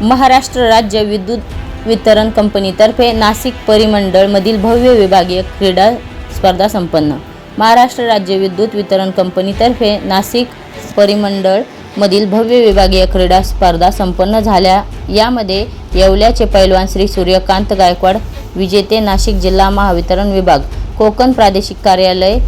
महाराष्ट्र राज्य विद्युत वितरण कंपनीतर्फे नाशिक परिमंडळमधील भव्य विभागीय क्रीडा स्पर्धा संपन्न. महाराष्ट्र राज्य विद्युत वितरण कंपनीतर्फे नाशिक परिमंडळमधील भव्य विभागीय क्रीडा स्पर्धा संपन्न झाल्या. यामध्ये येवल्याचे पैलवान श्री सूर्यकांत गायकवाड विजेते नाशिक जिल्हा महावितरण विभाग कोकण प्रादेशिक कार्यालय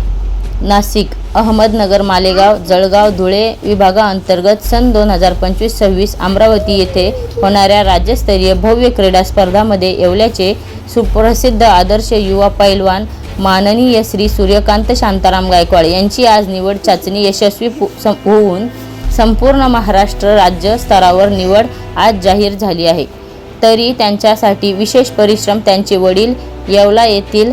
नाशिक अहमदनगर मालेगाव जळगाव धुळे विभागाअंतर्गत सन दोन हजार पंचवीस सव्वीस अमरावती येथे होणाऱ्या राज्यस्तरीय भव्य क्रीडा स्पर्धामध्ये येवल्याचे सुप्रसिद्ध आदर्श युवा पैलवान माननीय श्री सूर्यकांत शांताराम गायकवाड यांची आज निवड चाचणी यशस्वी पु- होऊन संपूर्ण महाराष्ट्र राज्य स्तरावर निवड आज जाहीर झाली आहे. तरी त्यांच्यासाठी विशेष परिश्रम त्यांचे वडील येवला येथील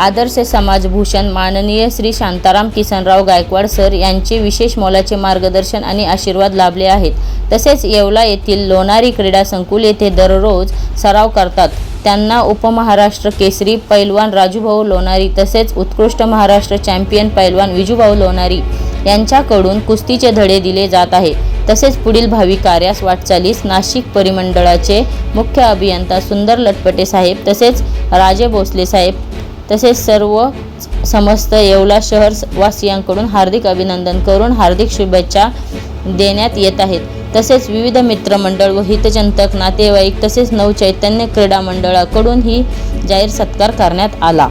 आदर्श समाजभूषण माननीय श्री शांताराम किसनराव गायकवाड सर यांचे विशेष मोलाचे मार्गदर्शन आणि आशीर्वाद लाभले आहेत. तसेच येवला येथील लोणारी क्रीडा संकुल येथे दररोज सराव करतात. त्यांना उपमहाराष्ट्र केसरी पैलवान राजूभाऊ लोणारी तसेच उत्कृष्ट महाराष्ट्र चॅम्पियन पैलवान विजूभाऊ लोणारी यांच्याकडून कुस्तीचे धडे दिले जात आहे तसेच पुढील भावी कार्यास वाटचालीस नाशिक परिमंडळाचे मुख्य अभियंता सुंदर लटपटे साहेब तसेच राजे भोसले साहेब तसेच सर्व समस्त येवला शहर वासियांकडून हार्दिक अभिनंदन करून हार्दिक शुभेच्छा देण्यात येत आहेत. तसेच विविध मित्रमंडळ व हितचिंतक नातेवाईक तसेच नवचैतन्य क्रीडा मंडळाकडून ही जाहीर सत्कार करण्यात आला.